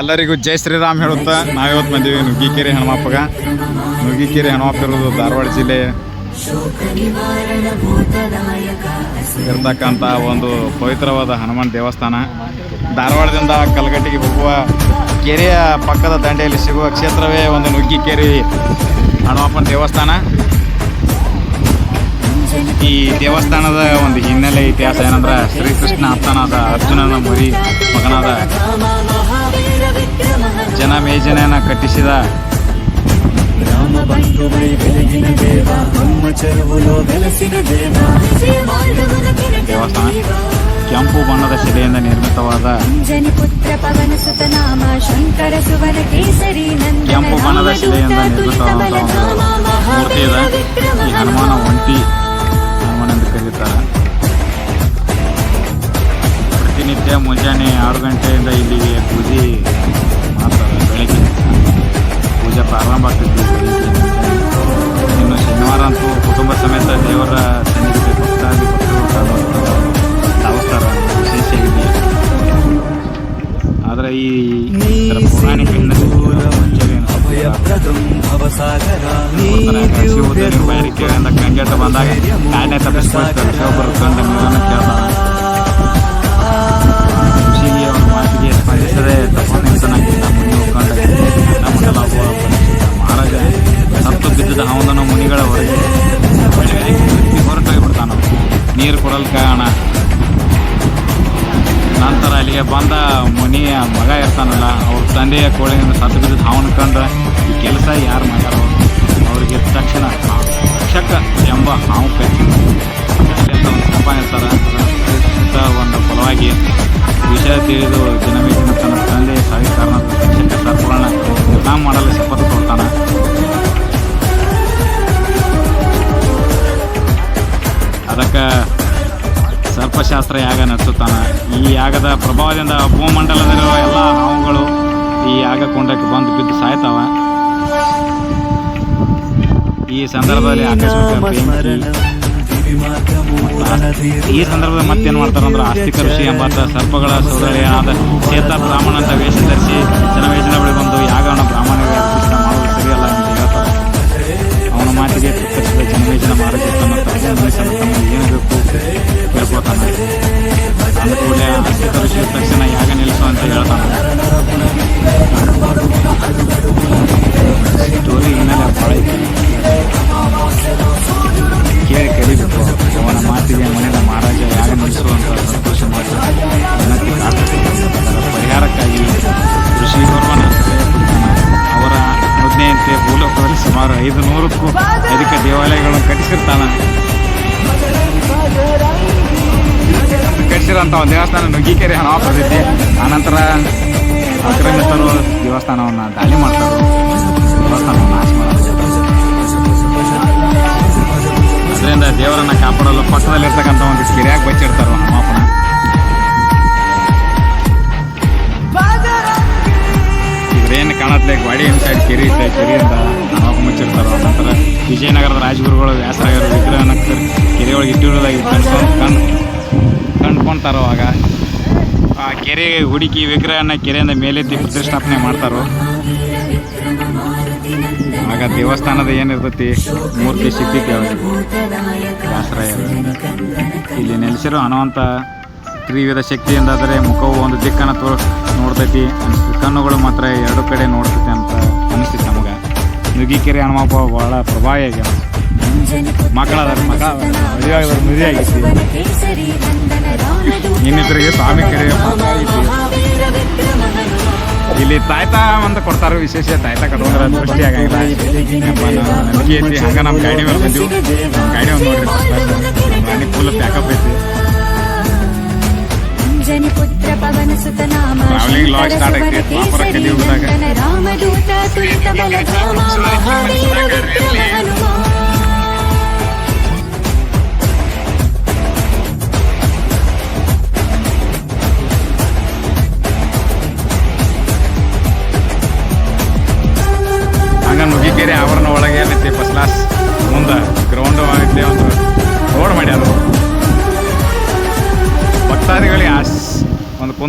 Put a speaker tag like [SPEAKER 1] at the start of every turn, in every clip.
[SPEAKER 1] ಎಲ್ಲರಿಗೂ ಜೈ ಶ್ರೀರಾಮ್ ಹೇಳುತ್ತಾ ನಾವಿವತ್ತು ಬಂದೀವಿ ನುಗ್ಗಿಕೆರೆ ಹನುಮಪ್ಪಗ. ನುಗ್ಗಿಕೆರೆ ಹನುಮಪ್ಪ ಇರೋದು ಧಾರವಾಡ ಜಿಲ್ಲೆ. ಇರ್ತಕ್ಕಂಥ ಒಂದು ಪವಿತ್ರವಾದ ಹನುಮಾನ್ ದೇವಸ್ಥಾನ. ಧಾರವಾಡದಿಂದ ಕಲಗಟ್ಟಿಗೆ ಹೋಗುವ ಕೆರೆಯ ಪಕ್ಕದ ದಂಡೆಯಲ್ಲಿ ಸಿಗುವ ಕ್ಷೇತ್ರವೇ ಒಂದು ನುಗ್ಗಿಕೆರೆ ಹನುಮಪ್ಪನ ದೇವಸ್ಥಾನ. ಈ ದೇವಸ್ಥಾನದ ಒಂದು ಹಿನ್ನೆಲೆ ಇತಿಹಾಸ ಏನಂದ್ರೆ ಶ್ರೀಕೃಷ್ಣ ಅಪ್ಪನಾದ ಅರ್ಜುನನ ಮರಿ ಮಗನಾದ ಜನ ಮೇಜನೆಯನ್ನು ಕಟ್ಟಿಸಿದ.
[SPEAKER 2] ರಾಮ ಬಂಧು ಬೆಳಗಿನ ದೇವ ನಮ್ಮ ಚೆಲುವುಲೋ ಬೆಲಸಿದ ದೇವ.
[SPEAKER 1] ದೇವಸ್ಥಾನ. ಕೆಂಪು ಬಣ್ಣದ ಶಿಲೆಯಿಂದ ನಿರ್ಮಿತವಾದ. ಕೆಂಪು ಬಣ್ಣದ ಶಿಲೆಯಿಂದ ನಿರ್ಮಿತವಾದ ಮೂರ್ತಿ ಇದೆ. ಈ ಹನುಮಾನ ಒಂಟಿ ಹನುಮಾನ ಎಂದು ಕರೀತಾರೆ. ಪ್ರತಿನಿತ್ಯ ಮುಂಜಾನೆ ಆರು ಗಂಟೆಯಿಂದ ಇಲ್ಲಿಗೆ ಪೂಜೆ ಎಲ್ಲ ದೇವರ ಸನ್ನಿಧಿಗೆ ಭಕ್ತಾದಿ ಭಕ್ತರು ಕಾಣುವಂತಹ ಅವಸ್ಥಾನ ವಿಶೇಷ ಇದೆ ಆದರೆ ಈ ಪುರಾಣಿಕ
[SPEAKER 2] ಶಿವದಲ್ಲಿ
[SPEAKER 1] ಬಯಲಿಕೆ ಅಂತ ಗಂಗೆಟ ಬಂದಾಗ ನಾನೇ ತಪ್ಪಿಸ್ಕೊಳ್ತಾರೆ ಶಿವ ಬರುತ್ತಂತ ನಂತರ ಮನೆಯ ಮಗ ಇರ್ತಾನಲ್ಲ, ಅವ್ರ ತಂದೆಯ ಕೋಳಿಯಿಂದ ಸತ್ತು ಬಿದ್ದು ಅವನ ಕಂಡ್ರೆ ಈ ಕೆಲಸ ಯಾರು ಮಾಡ್ಯಾರೋ ಅವರಿಗೆ ತಕ್ಷಣ ರಕ್ಷಕ ಎಂಬ ಹಾವು ಅಂತ ಒಂದು ಶಾಪ ಇರ್ತಾರೆ, ಅದರ ಒಂದು ಫಲವಾಗಿ ವಿಷಯ ತಿಳಿದು ದಿನ ತನ್ನ ತಂದೆ ಸಾಗಿ ಕಾರಣ ರಕ್ಷಕ ಸರ್ಪಗಳನ್ನ ನಿರ್ನಾಮ ಮಾಡಲು ಶಪಥ ಕೊಡ್ತಾನೆ. ಅದಕ್ಕೆ ಸರ್ಪಶಾಸ್ತ್ರ ಯಾಗ ನಡೆಸುತ್ತಾನೆ? ಈ ಯಾಗದ ಪ್ರಭಾವದಿಂದ ಭೂಮಂಡಲದಲ್ಲಿರುವ ಎಲ್ಲ ಹಾವುಗಳು ಈ ಯಾಗ ಕುಂಡಕ್ಕೆ ಬಂದು ಬಿದ್ದು ಸಾಯ್ತಾವ. ಈ ಸಂದರ್ಭದಲ್ಲಿ ಈ ಸಂದರ್ಭದಲ್ಲಿ ಮತ್ತೇನು ಮಾಡ್ತಾರೆ ಅಂದ್ರೆ ಆಸ್ತಿಕ ಋಷಿ ಎಂಬಾತ ಸರ್ಪಗಳ ಸೋದರಿಯಾದ ಚೇತ ಬ್ರಾಹ್ಮಣ ಅಂತ ವೇಷ ಧರಿಸಿ ಜನವೇಶನ ಬಳಿ ಬಂದು ಯಾಗವನ್ನು ಬ್ರಾಹ್ಮಣರಿಗೆ ಮಾಡುವುದು ಸರಿಯಲ್ಲ ಅಂತ ಹೇಳ್ತಾರೆ. ಅವನ ಮಾತಿಗೆ ಜನವೇಷನ ಮಾಡಬೇಕು ಏನು ಬೇಕು? ಕಟ್ಟಿಸಿರೋಂಥ ಒಂದು ದೇವಸ್ಥಾನ ನುಗ್ಗಿಕೆರೆ ಹಣ ಪ್ರಸಿದ್ಧಿ ಆನಂತರ ಆಕ್ರಮಿತರು ದೇವಸ್ಥಾನವನ್ನು ದಾಳಿ ಮಾಡ್ತಾರೆ. ದೇವಸ್ಥಾನವನ್ನು ನಾಶ ಮಾಡ್ತಾರೆ ಅದರಿಂದ ದೇವರನ್ನ ಕಾಪಾಡಲು ಪಕ್ಕದಲ್ಲಿರ್ತಕ್ಕಂಥ ಒಂದು ಕೆರೆಯಾಗ ಬಚ್ಚಿರ್ತಾರೆ ಹನುಮಪ್ಪನ ಕಾಣತ್ಲೆ ಗಾಡಿ ಸೈಡ್ ಕೆರೆ ಐತೆ ಅಂತ ಹನುಮಪ್ಪ ಮುಚ್ಚಿರ್ತಾರ. ನಂತರ ವಿಜಯನಗರದ ರಾಜಗುರುಗಳು ವ್ಯಾಸರಾಗಿರೋ ವಿಗ್ರಹನ ಕೆರೆ ಒಳಗೆ ಇಟ್ಟಿರೋದಾಗಿ ಕಂಡ್ಕೊಂಡು ಕಂಡ್ಕೊಂತಾರೋ ಆಗ. ಆ ಕೆರೆ ಹುಡುಕಿ ವಿಗ್ರಹನ ಕೆರೆಯಿಂದ ಮೇಲೆತ್ತಿ ಪ್ರತಿಷ್ಠಾಪನೆ ಮಾಡ್ತಾರೋ. ಆಗ ದೇವಸ್ಥಾನದ ಏನಿರ್ತೈತಿ, ಮೂರ್ತಿ ಸಿದ್ಧಿಗೆ ವ್ಯಾಸರಾಯರು. ಇಲ್ಲಿ ನೆಲೆಸಿರೋ ಹನುಮಂತ ತ್ರಿವಿಧ ಶಕ್ತಿ ಎಂದಾದರೆ ಮುಖವು ಒಂದು ದಿಕ್ಕನ್ನು ತೋ ನೋಡ್ತೈತಿ. ಅನಿಸ್ತು ಕಣ್ಣುಗಳು ಮಾತ್ರ ಎರಡು ಕಡೆ ನೋಡ್ತೈತಿ ಅಂತ ಅನಿಸ್ತೈತಿ ನಮಗೆ. ನುಗ್ಗಿಕೆರೆ ಹನುಮಪ್ಪ ಭಾಳ ಪ್ರಭಾವಿ ಆಗ್ಯಾವ ಮಕ್ಕಳಾದ್ರೆ ಮಗ ಮದುವೆ ಮದುವೆ ಆಗೈತಿ
[SPEAKER 3] ಕೇಸರಿ ನಂದನ ರಾಮದೂತ
[SPEAKER 1] ಇನ್ನಿತರಿಗೆ ಸ್ವಾಮಿ ಕೆರೆ ಇಲ್ಲಿ ತಾಯ್ತ ಅಂತ ಕೊಡ್ತಾರೆ, ವಿಶೇಷ ತಾಯ್ತ ಕಟ್ಕೊಂಡ್ರೆ ದೃಷ್ಟಿ ಆಗಂಗಿಲ್ಲ. ನಂಬಿಕೆ ಐತಿ. ಹಂಗ ನಮ್ಮ ಗಾಡಿ ಮೇಲೆ ನಮ್ಮ ಗಾಡಿ ಒಂದು ನೋಡ್ರಿ. ಗಾಡಿ ಫುಲ್ ಪ್ಯಾಕಪ್ ಐತಿ. జని పుత్ర పవన సుత నామ తులిత బల ధామ మహావీర హనుమా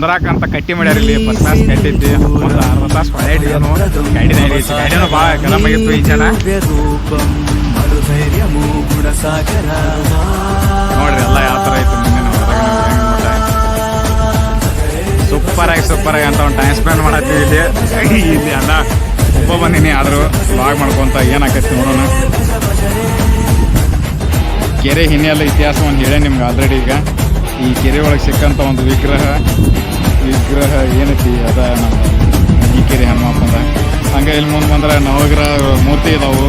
[SPEAKER 1] ರೋಡ್ ಮಾಡ್ಯಾರ ಭಕ್ತಾದಿಗಳಿಗೆ ಆಸ್ ಒಂದು ಕುಂದ್ರ ಕುಂದ್ರಾಕ ಅಂತ ಕಟ್ಟಿ ಮಾಡ್ಯಾರ ಇಲ್ಲಿ ಫಸ್ಟ್ ಕ್ಲಾಸ್ ಕಟ್ಟಿದ್ದಿ ಒಂದು ಅರ್ಧ ತಾಸು ಹೊಳೆ ಹಿಡಿಯೋನು ಗಾಡಿ ಗಾಡಿನೂ ಭಾಳ ಗರಮ್ ಈ ಜನ. ನೋಡ್ರಿ, ಎಲ್ಲ ಯಾವ ಥರ ಐತೆ ಸೂಪರ್ ಆಗಿ ಸೂಪರ್ ಆಗಿ ಅಂತ ಒಂದು ಟೈಮ್ ಸ್ಪೆಂಡ್ ಮಾಡತ್ತೀವಿ ಇಲ್ಲಿ. ಇಲ್ಲಿ ಎಲ್ಲ ಒಬ್ಬ ಬಂದಿನಿ, ಆದರೂ ಬ್ಲಾಗ್ ಮಾಡ್ಕೊಂತ ಏನಾಕೈತಿ ನೋಡೋಣ. ಕೆರೆ ಹಿನ್ನೆಲೆ ಇತಿಹಾಸ ಒಂದು ಹೇಳೇ ನಿಮ್ಗೆ ಆಲ್ರೆಡಿ ಈಗ. ಈ ಕೆರೆ ಒಳಗೆ ಸಿಕ್ಕಂಥ ಒಂದು ವಿಗ್ರಹ. ವಿಗ್ರಹ ಏನೈತಿ ಅದ ನಮ್ಮ ಈ ಕೆರೆ ಹನುಮಪ್ಪಂದ? ಹಂಗೆ ಇಲ್ಲಿ ಮುಂದೆ ಬಂದ್ರೆ ನವಗ್ರಹ ಮೂರ್ತಿ ಇದಾವು.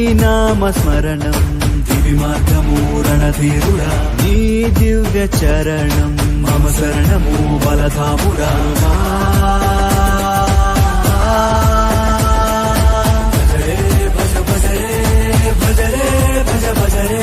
[SPEAKER 2] నీ నామ స్మరణం దివి మార్గమూరణధీరుడా నీ దివ్య చరణం మమ శరణము బలధాముడా భజరే భజ భజరే భజరే భజ భజరే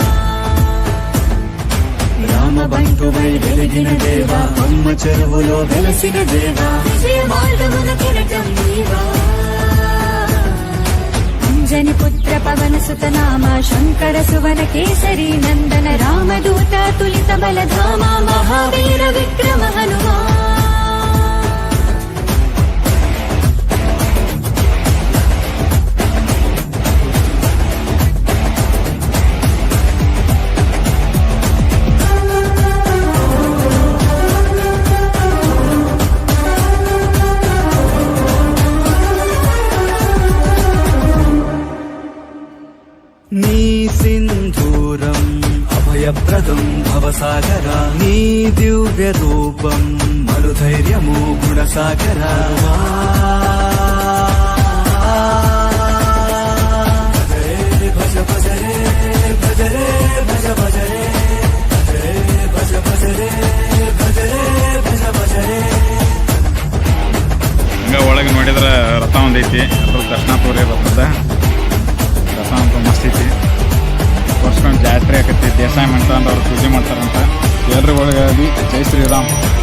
[SPEAKER 2] రామ బంటువై వెలిగిన దేవా అమ్మ చెరువులో వెలసిన దేవా.
[SPEAKER 3] అంజని పుత్ర పవన సుత నామ శంకర సువన కేసరి నందన రామదూత తులిత బలధామ మహావీర విక్రమ హనుమా
[SPEAKER 2] భవసాగర నీ దివ్య రూపం మరుధైర్యము గుణసాగర భజరే భజ భజరే భజరే భజ భజరే భజరే భజ భజరే భజరే భజ ಭಜರೆ
[SPEAKER 1] ಹಂಗೆ ಒಳಗೆ ನೋಡಿದ್ರೆ ರಥ ಒಂದೈತಿ ಅದ್ರ ದರ್ಶನ ತೋರಿ ರಥದ ರಥ ಅಂತ ಮಸ್ತ್ ಐತಿ ವರ್ಷಕ್ಕೊಂದು ಜಾತ್ರೆ ಆಕತಿ ದೇಸಾಯಿ ಮಂಟ ಅವ್ರು ಪೂಜೆ ಮಾಡ್ತಾರಂತ. ಎಲ್ಲರ ಒಳಗಾಗಿ ಜೈ ಶ್ರೀರಾಮ್.